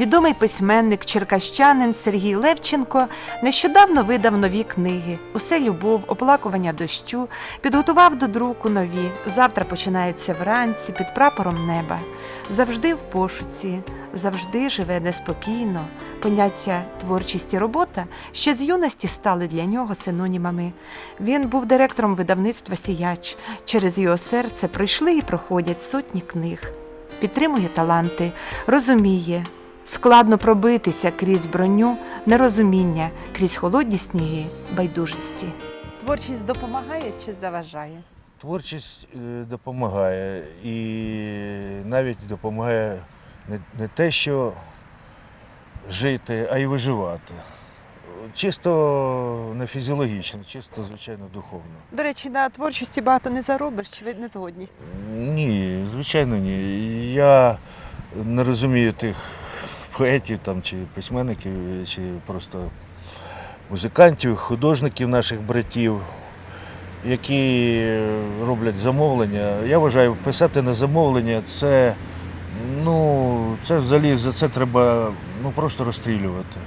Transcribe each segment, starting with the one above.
Відомий письменник черкащанин Сергій Левченко нещодавно видав нові книги Усе любов, оплакування дощу, підготував до друку нові. Завтра починається вранці під прапором неба. Завжди в пошуці, завжди живе неспокійно. Поняття творчість і робота ще з юності стали для нього синонімами. Він був директором видавництва Сіяч. Через його серце пройшли і проходять сотні книг. Підтримує таланти, розуміє, Складно пробитися крізь броню, нерозуміння, крізь холодні сніги, байдужості. Творчість допомагає чи заважає? Творчість е, допомагає і навіть допомагає не, не те, що жити, а й виживати. Чисто не фізіологічно, чисто, звичайно, духовно. До речі, на творчості багато не заробиш, чи ви не згодні? Ні, звичайно, ні. Я не розумію тих поетів там, чи письменників, чи просто музикантів, художників наших братів, які роблять замовлення. Я вважаю, писати на замовлення це, ну, це взагалі за це треба ну, просто розстрілювати.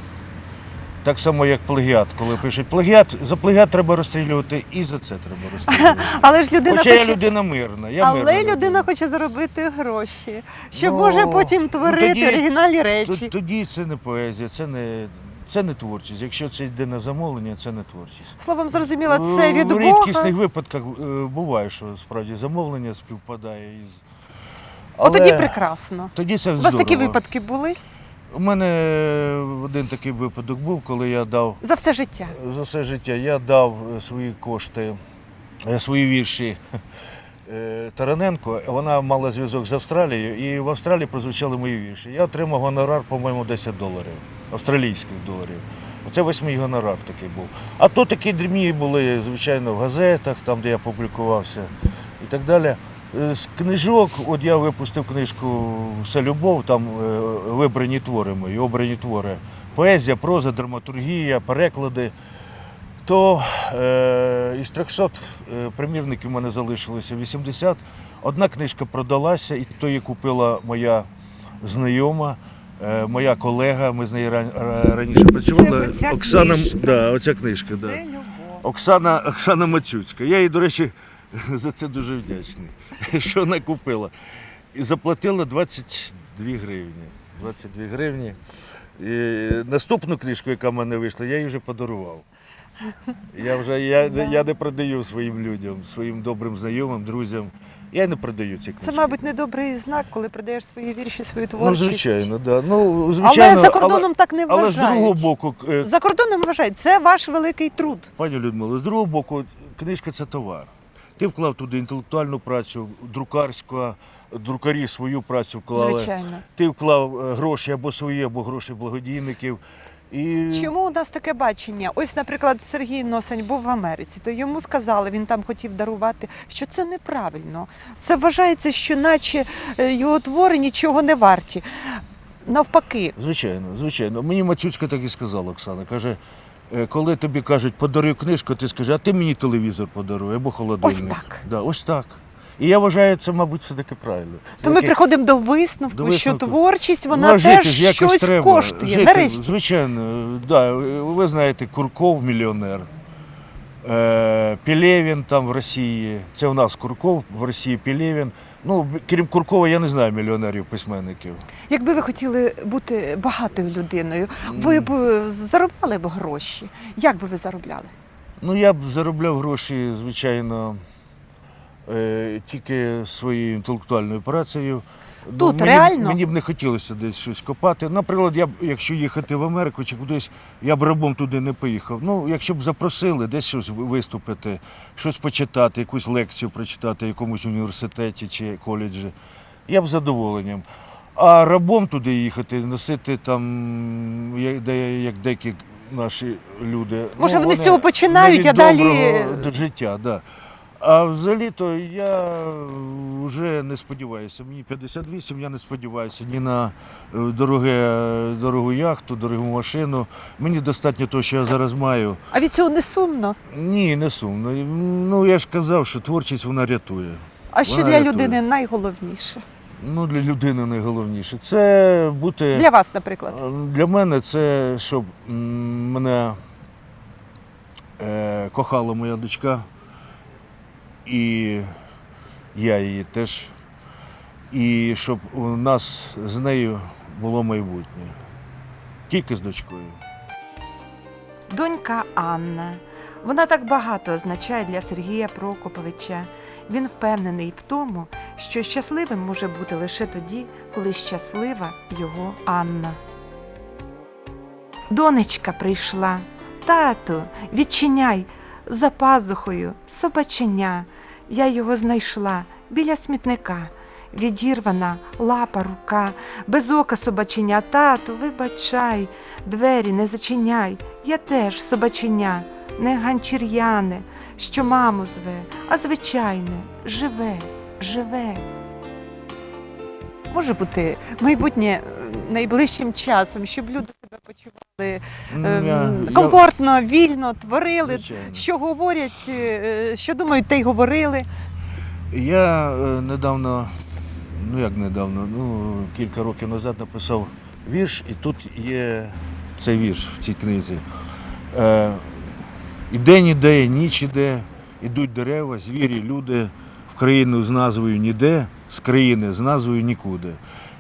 Так само, як плагіат. Коли пишуть плагіат, за плагіат треба розстрілювати і за це треба розстрілювати. Але ж людина Хоча я хоче... людина мирна. Я Але мирна людина хоче заробити гроші, щоб Ну, може потім творити тоді- оригінальні Т- речі. Тоді це не поезія, це не, це не творчість. Якщо це йде на замовлення, це не творчість. Словом, зрозуміло, це від В рідкісних випадках е, буває, що справді замовлення співпадає із. От тоді прекрасно. тоді це У вас такі випадки були У мене один такий випадок був, коли я дав за все життя. за все життя, я дав е, свої кошти, е, свої вірші е, Тараненко. Вона мала зв'язок з Австралією, і в Австралії прозвучали мої вірші. Я отримав гонорар, по-моєму, 10 доларів, австралійських доларів. Оце весь мій гонорар такий був. А то такі дрібні були, звичайно, в газетах, там, де я публікувався і так далі. Е, З книжок, от я випустив книжку Все любов, там е, вибрані твори мої, обрані твори. Поезія, проза, драматургія, переклади. То е, із 300 е, примірників в мене залишилося 80. Одна книжка продалася, і то її купила моя знайома, е, моя колега. Ми з нею раніше працювали. Оксана, книжка. да, оця книжка. Да. Любов. Оксана, Оксана Мацюцька. Я їй, до речі, за це дуже вдячний, що вона купила. І заплатила 22 гривні. 22 гривні. І наступну книжку, яка в мене вийшла, я їй вже подарував. Я вже я, я не продаю своїм людям, своїм добрим знайомим, друзям. Я не продаю ці книжки. Це, мабуть, недобрий знак, коли продаєш свої вірші, свою ну, творчість. звичайно, да. ну, звичайно. Але за кордоном так не але, але з другого боку, е, За кордоном вважають, це ваш великий труд. Пані Людмило, з другого боку, книжка це товар. Ти вклав туди інтелектуальну працю, друкарську, друкарі свою працю вклали. Звичайно. Ти вклав е, гроші або свої, або гроші благодійників. І Чому у нас таке бачення? Ось, наприклад, Сергій Носень був в Америці, то йому сказали, він там хотів дарувати, що це неправильно. Це вважається, що наче е, його твори нічого не варті. Навпаки, Звичайно, звичайно. Мені Мацюцька так і сказала, Оксана. Каже, коли тобі кажуть, подаруй книжку, ти скажи, а ти мені телевізор подаруй або холодильник. Ось так. Да, ось так. І я вважаю, це, мабуть, все таки правильно. то ми приходимо до висновку, До що творчість вона Ну, жити теж щось треба. коштує. Жити, Нарешті. Звичайно, да. Ви знаєте, Курков мільйонер. Е, Пілєвін там в Росії. Це у нас Курков, в Росії Пілєвін. Ну, крім Куркова, я не знаю мільйонерів письменників. Якби ви хотіли бути багатою людиною, ви б е, заробляли б гроші. Як би ви заробляли? Ну, я б заробляв гроші, звичайно, е, тільки своєю інтелектуальною працею. Тут мені, реально? Мені б не хотілося десь щось копати. Наприклад, я б, якщо їхати в Америку чи кудись, я б рабом туди не поїхав. Ну, якщо б запросили десь щось виступити, щось почитати, якусь лекцію прочитати в якомусь університеті чи коледжі, я б задоволенням. А рабом туди їхати, носити там, як, де- як деякі наші люди. Може, ну, вони з цього починають, а далі- до життя, да. А взагалі-то я вже не сподіваюся. Мені 58, я не сподіваюся ні на е, дороге, дорогу яхту, дорогу машину. Мені достатньо того, що я зараз маю. А від цього не сумно. Ні, не сумно. Ну я ж казав, що творчість вона рятує. А що Вона для рятує. людини найголовніше? Ну, для людини найголовніше. Це бути. Для вас, наприклад. Е, Для мене це, щоб мене е, кохала моя дочка, і я її теж. І щоб у нас з нею було майбутнє. Тільки з дочкою. Донька Анна. Вона так багато означає для Сергія Прокоповича. Він впевнений в тому, що щасливим може бути лише тоді, коли щаслива його Анна. Донечка прийшла. Тату, відчиняй за пазухою, собаченя. Я його знайшла біля смітника. Відірвана лапа рука, без ока собаченя. Тату, вибачай, двері не зачиняй. Я теж собаченя, не ганчір'яне, що маму зве, а звичайне, живе, живе. Може бути майбутнє найближчим часом, щоб люди себе почували ем, я- комфортно, вільно творили, Звичайно. що говорять, е, що думають, те й говорили. Я е, недавно, ну як недавно, ну кілька років назад написав вірш, і тут є цей вірш в цій книзі. Е, і день іде, і ніч іде, ідуть дерева, звірі, люди в країну з назвою ніде, з країни з назвою нікуди.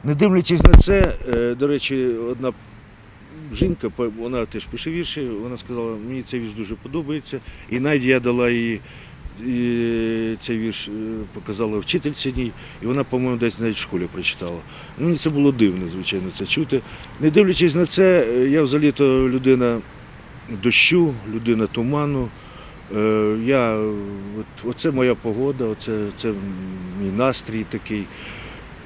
Не дивлячись на це, е, до речі, одна жінка, вона теж пише вірші, вона сказала, мені цей вірш дуже подобається. І навіть я дала їй цей вірш е, показала вчительці одній, і вона, по-моєму, десь навіть в школі прочитала. Ну, Мені це було дивно, звичайно, це чути. Не дивлячись на це, е, я взагалі-то людина дощу, людина туману. Я, от, оце моя погода, оце, це мій настрій такий.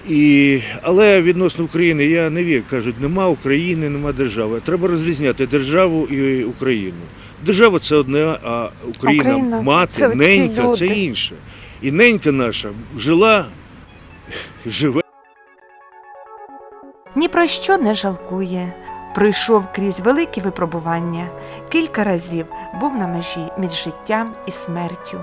І, але відносно України я не вірю. Кажуть, нема України, нема держави. Треба розрізняти державу і Україну. Держава це одне, а Україна, Україна мати, це ненька це інше. І ненька наша жила, живе. Ні про що не жалкує. Пройшов крізь великі випробування. Кілька разів був на межі між життям і смертю.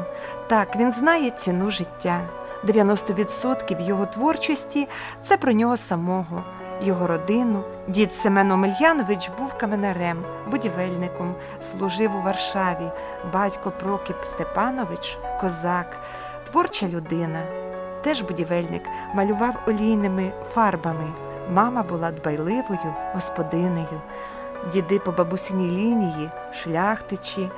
Так, він знає ціну життя. 90% його творчості це про нього самого, його родину. Дід Семен Омельянович був каменарем, будівельником, служив у Варшаві. Батько Прокіп Степанович козак, творча людина. Теж будівельник малював олійними фарбами. Мама була дбайливою господинею, діди по бабусиній лінії, шляхтичі.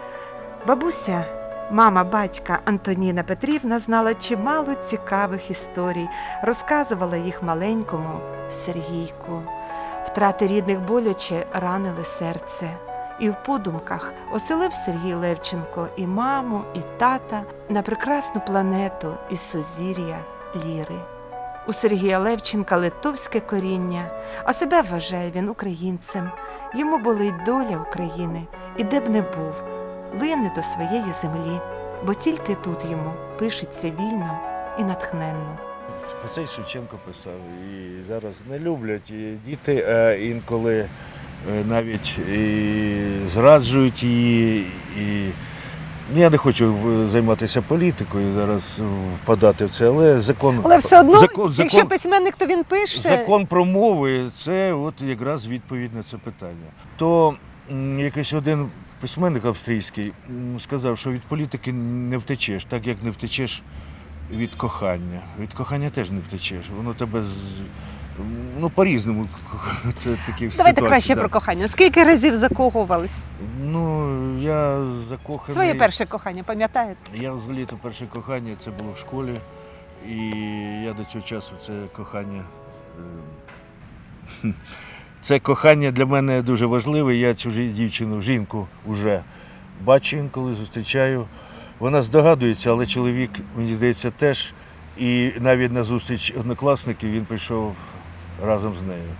Бабуся, мама батька Антоніна Петрівна знала чимало цікавих історій, розказувала їх маленькому Сергійку. Втрати рідних боляче ранили серце. І в подумках оселив Сергій Левченко і маму, і тата на прекрасну планету із сузір'я Ліри. У Сергія Левченка литовське коріння, а себе вважає він українцем. Йому болить доля України, і де б не був, лине до своєї землі, бо тільки тут йому пишеться вільно і натхненно. Про це й Шевченко писав. І зараз не люблять і діти, а інколи е, навіть і зраджують її. І... Ну, Я не хочу е, займатися політикою, зараз впадати в це, але закон, Але все одно, закон, якщо письменник, то він пише. закон про мови це от якраз відповідь на це питання. То якийсь один письменник австрійський сказав, що від політики не втечеш, так як не втечеш від кохання. Від кохання теж не втечеш. Воно тебе з. Ну, по-різному. Це такі Давайте ситуації, краще да. про кохання. Скільки разів закохувались? Ну, я закоханий. Своє перше кохання, пам'ятаєте? Я взагалі-то перше кохання це було в школі. І я до цього часу це кохання. Це кохання для мене дуже важливе. Я цю дівчину, жінку вже бачу інколи, зустрічаю. Вона здогадується, але чоловік, мені здається, теж. І навіть на зустріч однокласників він прийшов разом з нею.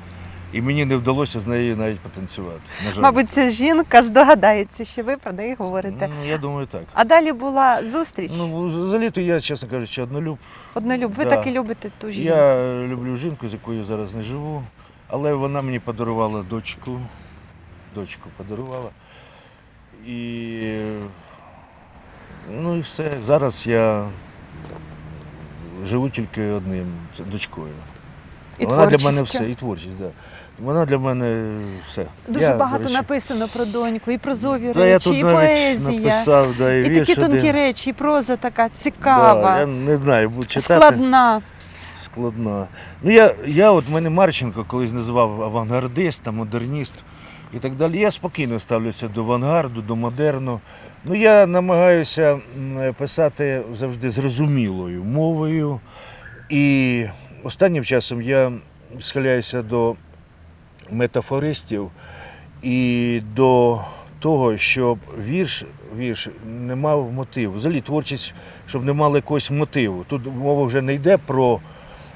І мені не вдалося з нею навіть потанцювати. На жаль. Мабуть, ця жінка здогадається, що ви про неї говорите. Ну, я думаю, так. А далі була зустріч. Ну, взагалі-то я, чесно кажучи, однолюб. Однолюб. Ви да. так і любите ту жінку. Я люблю жінку, з якою зараз не живу, але вона мені подарувала дочку. Дочку подарувала. І ну і все. Зараз я живу тільки одним, це дочкою. І вона для мене все, і творчість, да. Вона для мене все. Дуже Я, багато речі, написано про доньку, і прозові я речі, тут і поезія, написав, да, і, і вірш такі тонкі речі, і проза така цікава, Да, я не знаю, читати. складна. Складно. Ну я, я от мене Марченко колись називав авангардист, модерніст і так далі. Я спокійно ставлюся до авангарду, до модерну. Ну я намагаюся писати завжди зрозумілою мовою. І останнім часом я схиляюся до метафористів і до того, щоб вірш, вірш не мав мотиву. Взагалі творчість, щоб не мала якогось мотиву. Тут мова вже не йде про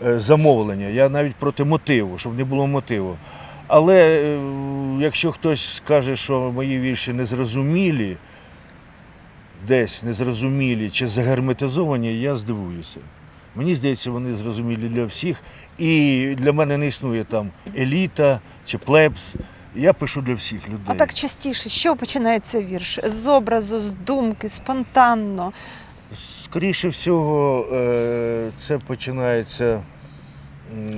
замовлення, я навіть проти мотиву, щоб не було мотиву. Але е, якщо хтось скаже, що мої вірші незрозумілі, десь незрозумілі чи загерметизовані, я здивуюся. Мені здається, вони зрозумілі для всіх. І для мене не існує там еліта чи плебс. Я пишу для всіх людей. А так частіше, що починається вірш? З образу, з думки, спонтанно. Скоріше всього, е, це починається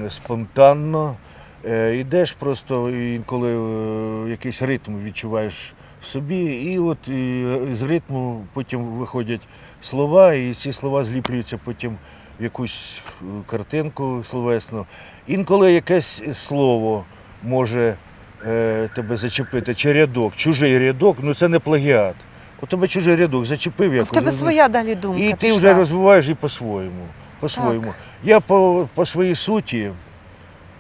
спонтанно. Е, Йдеш просто інколи е, якийсь ритм відчуваєш в собі, і от з ритму потім виходять слова, і ці слова зліплюються потім в якусь е, картинку словесну. Інколи якесь слово може е, тебе зачепити, чи рядок, чужий рядок, ну це не плагіат. У тебе чужий рядок зачепив якось. тебе ну, своя далі думка. і ти пішла. вже розвиваєш і по-своєму. по-своєму. Я по, по своїй суті,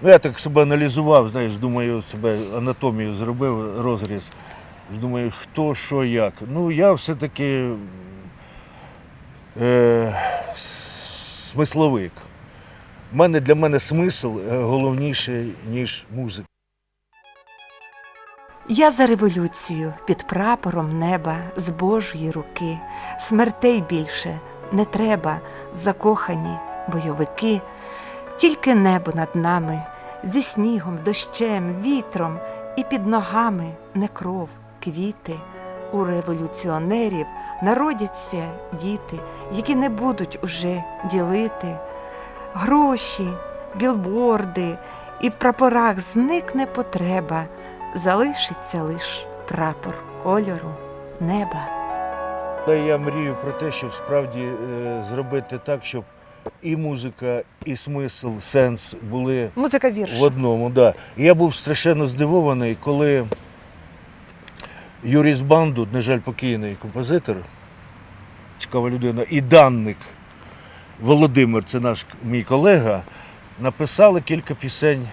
ну я так себе аналізував, знаєш, думаю, себе анатомію зробив, розріз. Думаю, хто, що, як. Ну, я все-таки е, смисловик. У мене для мене смисл е, головніший, ніж музика. Я за революцію під прапором неба з Божої руки. Смертей більше не треба, закохані бойовики. Тільки небо над нами, зі снігом, дощем, вітром, і під ногами не кров, квіти. У революціонерів народяться діти, які не будуть уже ділити. Гроші, білборди, і в прапорах зникне потреба залишиться лиш прапор кольору неба. Але я мрію про те, щоб справді е, зробити так, щоб і музика, і смисл, сенс були Музика вірш. в одному. Да. Я був страшенно здивований, коли Юрій Збанду, на жаль, покійний композитор, цікава людина, і данник Володимир, це наш мій колега, написали кілька пісень,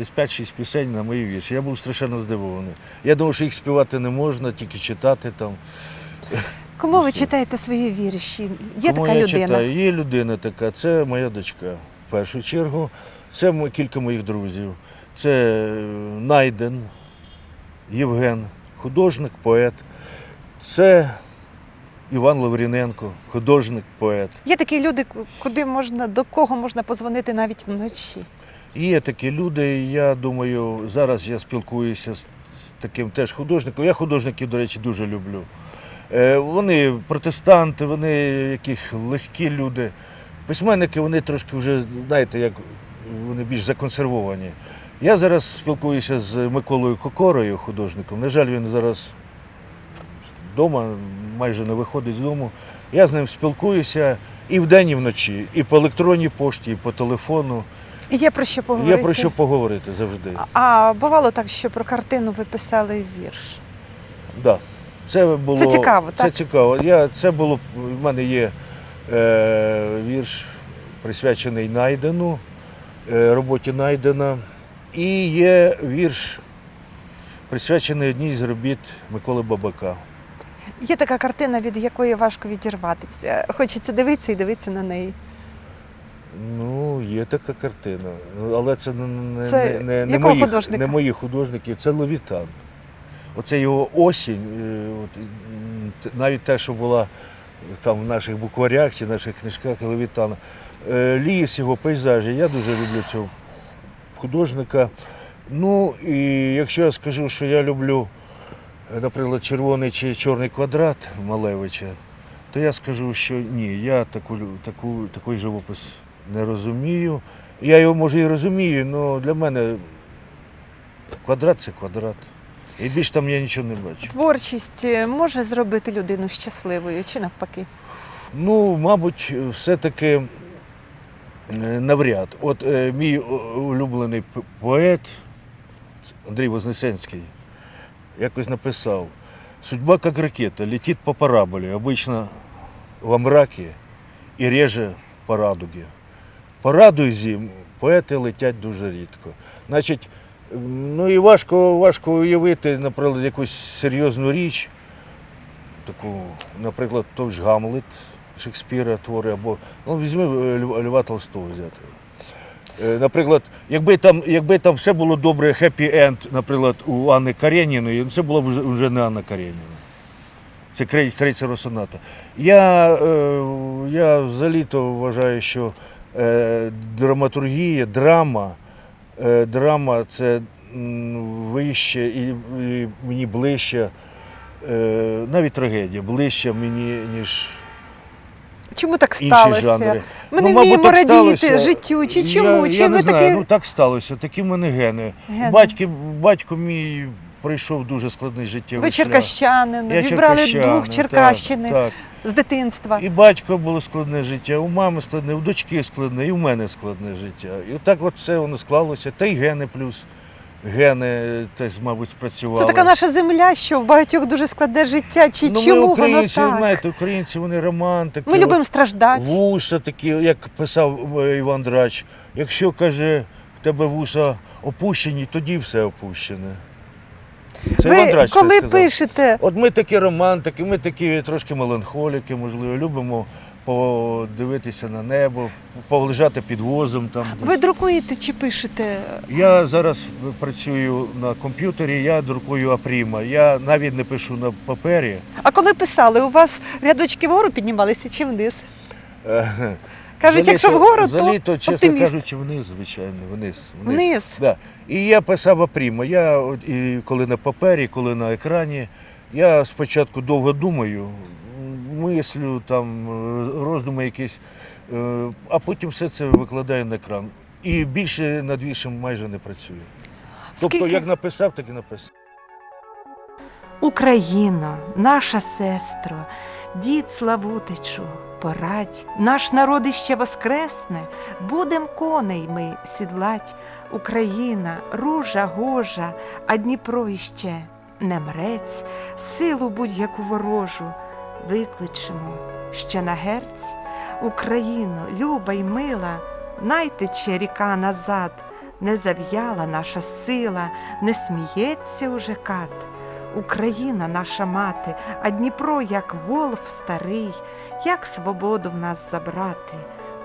десь 5-6 пісень на мої вірші. Я був страшенно здивований. Я думав, що їх співати не можна, тільки читати там. Кому ви читаєте свої вірші? Є Тому така я людина. читаю. Є людина така, це моя дочка. В першу чергу. Це кілька моїх друзів. Це е, Найден, Євген, художник, поет. Це Іван Лавріненко, художник, поет. Є такі люди, куди можна, до кого можна позвонити навіть вночі. Є такі люди, я думаю, зараз я спілкуюся з, з таким теж художником. Я художників, до речі, дуже люблю. Е, вони протестанти, вони яких легкі люди. Письменники, вони трошки вже, знаєте, як вони більш законсервовані. Я зараз спілкуюся з Миколою Кокорою, художником. На жаль, він зараз вдома, майже не виходить з дому. Я з ним спілкуюся і вдень, і вночі, і по електронній пошті, і по телефону. І є про що поговорити. Є про що поговорити завжди. А- бувало так, що про картину ви писали вірш. Да. Це було Це цікаво, Це так? цікаво. Я, це було в мене є е, вірш, присвячений Найдену, е, роботі Найдена. І є вірш, присвячений одній з робіт Миколи Бабака. Є така картина, від якої важко відірватися. Хочеться дивитися і дивитися на неї. Ну, є така картина. Ну, Але це не, Це не, не, не, якого моїх, художника? не моїх художників, це Левітан. Оце його осінь, е, от, м, т- навіть те, що була там в наших букварях чи наших книжках Левітана. Е, Ліс, його пейзажі. Я дуже люблю цього художника. Ну і якщо я скажу, що я люблю, е, наприклад, червоний чи чорний квадрат Малевича, то я скажу, що ні, я таку, лю- таку, такий живопис не розумію. Я його може і розумію, але для мене квадрат це квадрат. І більше там я нічого не бачу. Творчість е, може зробити людину щасливою чи навпаки? Ну, мабуть, все-таки е, навряд. От е, мій улюблений поет Андрій Вознесенський якось написав: Судьба як ракета, летить по параболі, обично во мраке і реже по радуге. По радузі поети летять дуже рідко. Значить, ну і важко, важко уявити, наприклад, якусь серйозну річ, таку, наприклад, той ж Гамлет Шекспіра твори, або ну, візьми е, Льва Льва Толстого взяти. Е, Наприклад, якби там, якби там все було добре, хеппі енд, наприклад, у Анни Карєніної, це було б вже, не Анна Карєніна. Це крей- соната. Я, е, я взагалі-то вважаю, що драматургія, драма, е, драма це вище і, мені ближче, е, навіть трагедія, ближче мені, ніж Чому так інші сталося? жанри. Ми Ну, не мабуть, вміємо так радіти сталося. життю. Чи Я- чому? Я, чи не знаю, таки ну так сталося, такі в мене гени. Гени. Батьки, батько мій пройшов дуже складний життєвий ви шлях. черкащанин, Я вібрали черкащанин, дух Черкащини Так, з дитинства. І батько було складне життя, у мами складне, у дочки складне, і у мене складне життя. І отак от все воно склалося. Та й гени плюс. Гени теж, мабуть, спрацювали. Це така наша земля, що в багатьох дуже складне життя. Чи ну, ми чому воно українці, так? знаєте, українці, вони романтики. Ми любимо страждати. Вуса такі, як писав е, Іван Драч. Якщо каже, в тебе вуса опущені, тоді все опущене. Це Ви Драч коли сказав. пишете, От ми такі романтики, ми такі трошки меланхоліки, можливо, любимо подивитися на небо, полежати під возом. Там, ви друкуєте чи пишете? Я зараз працюю на комп'ютері, я друкую Апріма. Я навіть не пишу на папері. А коли писали, у вас рядочки вгору піднімалися чи вниз? Кажуть, якщо вгору, то взагалі-то, чесно оптиміст. кажучи, вниз, звичайно, вниз. вниз. Вниз. Да. І я писав апрімо. Я от і коли на папері, коли на екрані. Я спочатку довго думаю, мислю, там, роздуми якісь, е, а потім все це викладаю на екран. І більше над віршем майже не працюю. Тобто, Скільки- як написав, так і написав. Україно, наша сестро, дід Славутичу, порадь, наш народ іще воскресне, будем коней ми сідлать. Україна, ружа гожа, а Дніпро іще не мрець, силу будь-яку ворожу викличемо ще на герць. Україно, люба й мила, найтече ріка назад, не зав'яла наша сила, не сміється уже кат. Україна наша мати, а Дніпро, як волф старий, як свободу в нас забрати,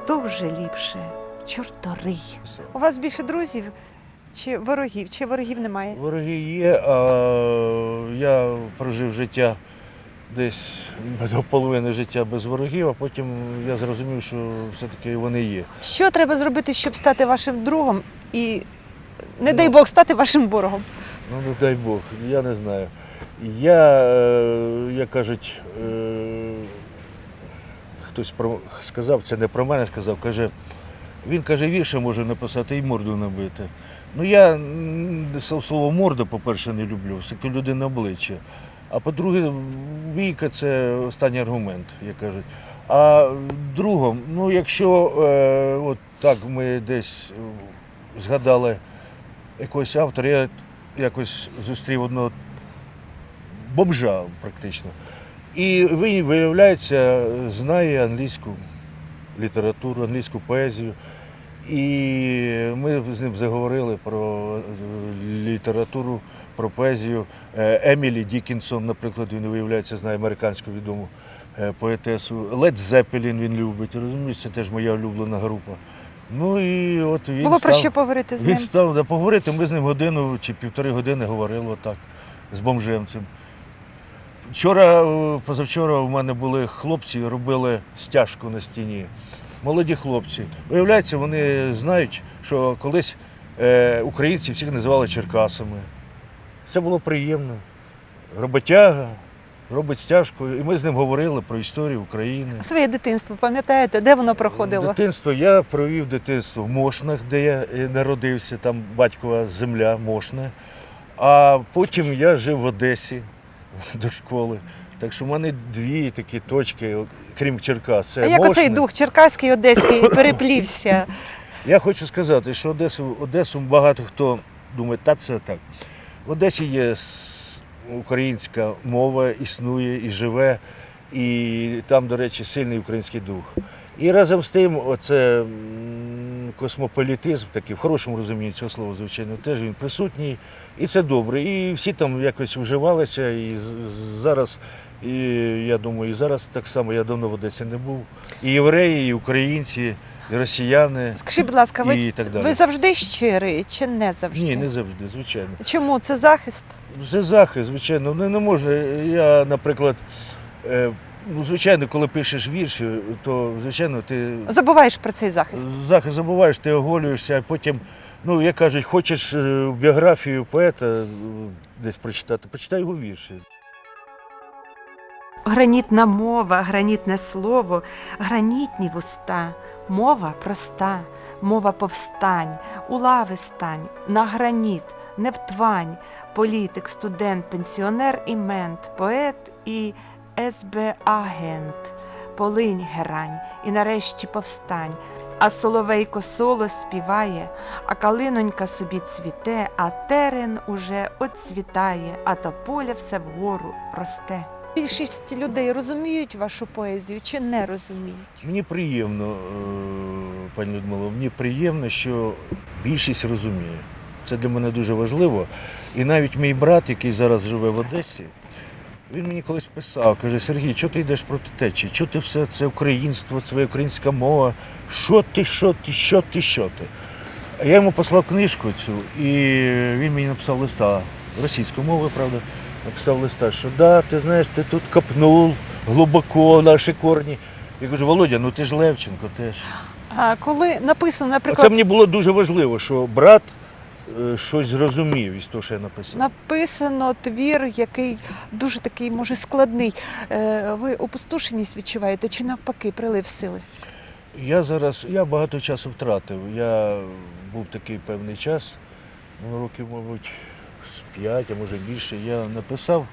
то вже ліпше чорторий. У вас більше друзів чи ворогів? Чи ворогів немає? Вороги є, а я прожив життя десь до половини життя без ворогів, а потім я зрозумів, що все-таки вони є. Що треба зробити, щоб стати вашим другом і, не Ну. дай Бог, стати вашим ворогом? Ну, не дай Бог, я не знаю. Я, е, як кажуть, е, хтось про, сказав, це не про мене сказав, каже, він каже, вірше може написати і морду набити. Ну я слово морда, по-перше, не люблю, все-таки людина обличчя. А по-друге, війка це останній аргумент, як кажуть. А другом, ну якщо е, от так ми десь згадали якогось автора, я якось зустрів одного бомжа практично. І він, виявляється, знає англійську літературу, англійську поезію. І ми з ним заговорили про літературу, про поезію. Е, Емілі Дікінсон, наприклад, він виявляється, знає американську відому е, поетесу. Лед Зеппелін він любить. Розумієш, це теж моя улюблена група. Ну і от він Було про що поговорити з він ним? став да, поговорити, ми з ним годину чи півтори години говорили отак з бомжем цим. Вчора, е, позавчора у мене були хлопці, робили стяжку на стіні. Молоді хлопці. Виявляється, вони знають, що колись е, українці всіх називали черкасами. Це було приємно. Роботяга, робить стяжку. І ми з ним говорили про історію України. Своє дитинство, пам'ятаєте, де воно проходило? Дитинство я провів дитинство в Мошнах, де я е, народився, там батькова земля Мошне. А потім я жив в Одесі до школи. Так що в мене дві такі точки, крім Черкас. Це а як Мошне. оцей дух черкаський, одеський переплівся? Я хочу сказати, що Одесу, Одесу багато хто думає, та це так. В Одесі є українська мова, існує і живе, і там, до речі, сильний український дух. І разом з тим, оце космополітизм, такий в хорошому розумінні цього слова, звичайно, теж він присутній. І це добре. І всі там якось вживалися. І зараз, і, я думаю, і зараз так само я давно в Одесі не був. І євреї, і українці, і росіяни. Скажіть, будь ласка, ви, І так далі. ви завжди щирий чи не завжди? Ні, не завжди, звичайно. Чому? Це захист? Це захист, звичайно. Не, не можна. Я, наприклад, е, ну, звичайно, коли пишеш вірші, то звичайно ти Забуваєш про цей захист. захист забуваєш, ти оголюєшся, а потім, ну, як кажуть, хочеш е, біографію поета е, десь прочитати, почитай його вірші. Гранітна мова, гранітне слово, гранітні вуста, мова проста, мова повстань, у лави стань, на граніт, не втвань, політик, студент, пенсіонер і мент, поет і СБ-агент, полинь герань, і нарешті повстань. А соловейко соло співає, а калинонька собі цвіте, а терен уже оцвітає, а тополя все вгору росте. Більшість людей розуміють вашу поезію чи не розуміють? Мені приємно, е, пані Людмило, мені приємно, що більшість розуміє. Це для мене дуже важливо. І навіть мій брат, який зараз живе в Одесі, він мені колись писав, каже, Сергій, чого ти йдеш проти течії? Чого ти все це українство, це українська мова? Що ти, що ти, що ти, що ти? А я йому послав книжку цю, і він мені написав листа російською мовою, правда, написав листа, що да, ти знаєш, ти тут копнув глибоко наші корні. Я кажу, Володя, ну ти ж Левченко теж. А коли написано, наприклад, це мені було дуже важливо, що брат е, щось зрозумів із того, що я написав. написано твір, який дуже такий, може, складний. Е, Ви опустошеність відчуваєте чи навпаки прилив сили? Я зараз, я багато часу втратив. Я був такий певний час, ну, років, мабуть, п'ять, а може більше. Я написав,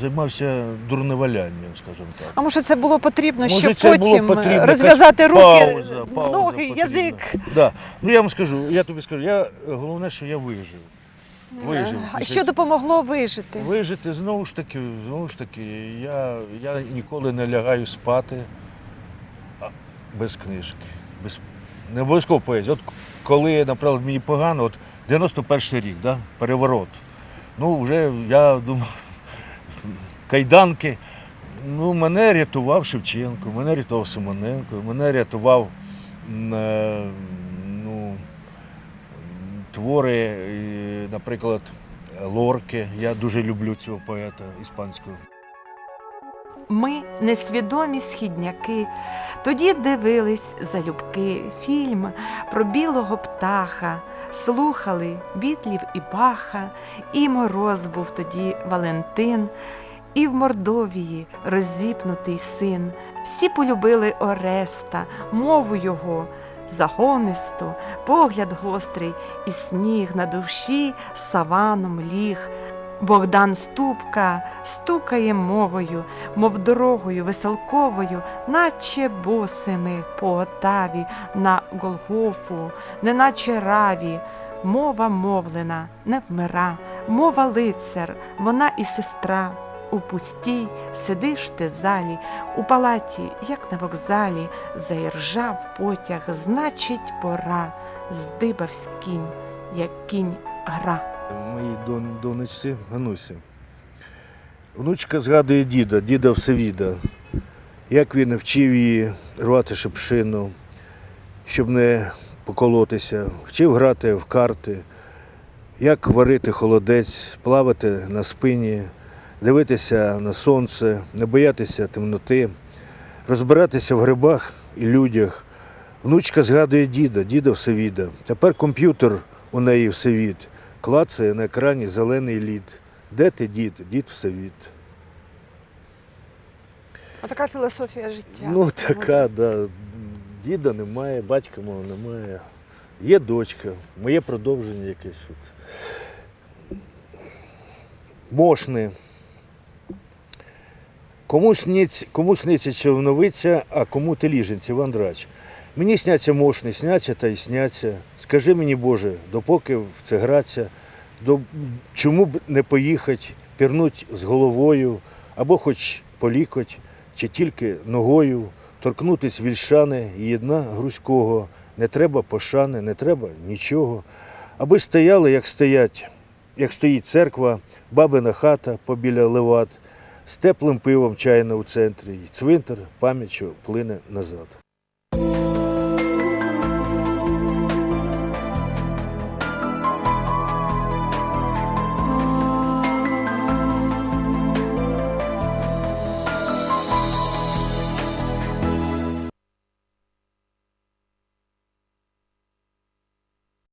займався дурневалянням, скажімо так. А може це було потрібно, Може, щоб це було потім потрібно, розв'язати руки, пауза, пауза ноги, потрібна. язик? Да. Ну я вам скажу, я тобі скажу, я, головне, що я вижив. Вижив. А що допомогло вижити? Вижити знову ж таки, знову ж таки, я, я ніколи не лягаю спати без книжки. Без, не обов'язково поезія. От коли, наприклад, мені погано, от 91 рік, да, переворот. Ну, вже я думаю, кайданки. Ну, мене рятував Шевченко, мене рятував Симоненко, мене рятував е, ну, твори, наприклад, Лорки. Я дуже люблю цього поета іспанського. Ми, несвідомі східняки, тоді дивились залюбки фільм про білого птаха, слухали бітлів і баха, і мороз був тоді Валентин, і в Мордовії роззіпнутий син. Всі полюбили Ореста, мову його. Загонисту, погляд гострий, і сніг на душі саваном ліг. Богдан Ступка стукає мовою, мов дорогою веселковою, наче босими по Отаві на Голгофу, неначе раві. Мова мовлена, не вмира, мова лицар, вона і сестра. У пустій сидиш ти залі, у палаті, як на вокзалі, заіржав потяг, значить, пора, здибавсь кінь, як кінь гра. Моїй дон, донечці Ганусі. Внучка згадує діда, діда Всевіда, як він вчив її рвати шипшину, щоб не поколотися, вчив грати в карти, як варити холодець, плавати на спині, дивитися на сонце, не боятися темноти, розбиратися в грибах і людях. Внучка згадує діда, діда Всевіда. Тепер комп'ютер у неї Всевід. Клацає на екрані зелений лід. Де ти, дід? Дід Всевід. Отака філософія життя. Ну, така, да. Діда немає, батька мого немає. Є дочка, моє продовження якесь. От. Мошни. Кому сніться, кому сниться човновиця, а кому теліженці, Вандрач. Мені сняться мошни, сняться та й сняться. Скажи мені, Боже, допоки в це граться, до, чому б не поїхать, пірнуть з головою, або хоч полікоть, чи тільки ногою, торкнутись вільшани і єдна грузького. Не треба пошани, не треба нічого. Аби стояли, як стоять, як стоїть церква, бабина хата побіля леват, з теплим пивом чайно у центрі, і цвинтар пам'яччю плине назад.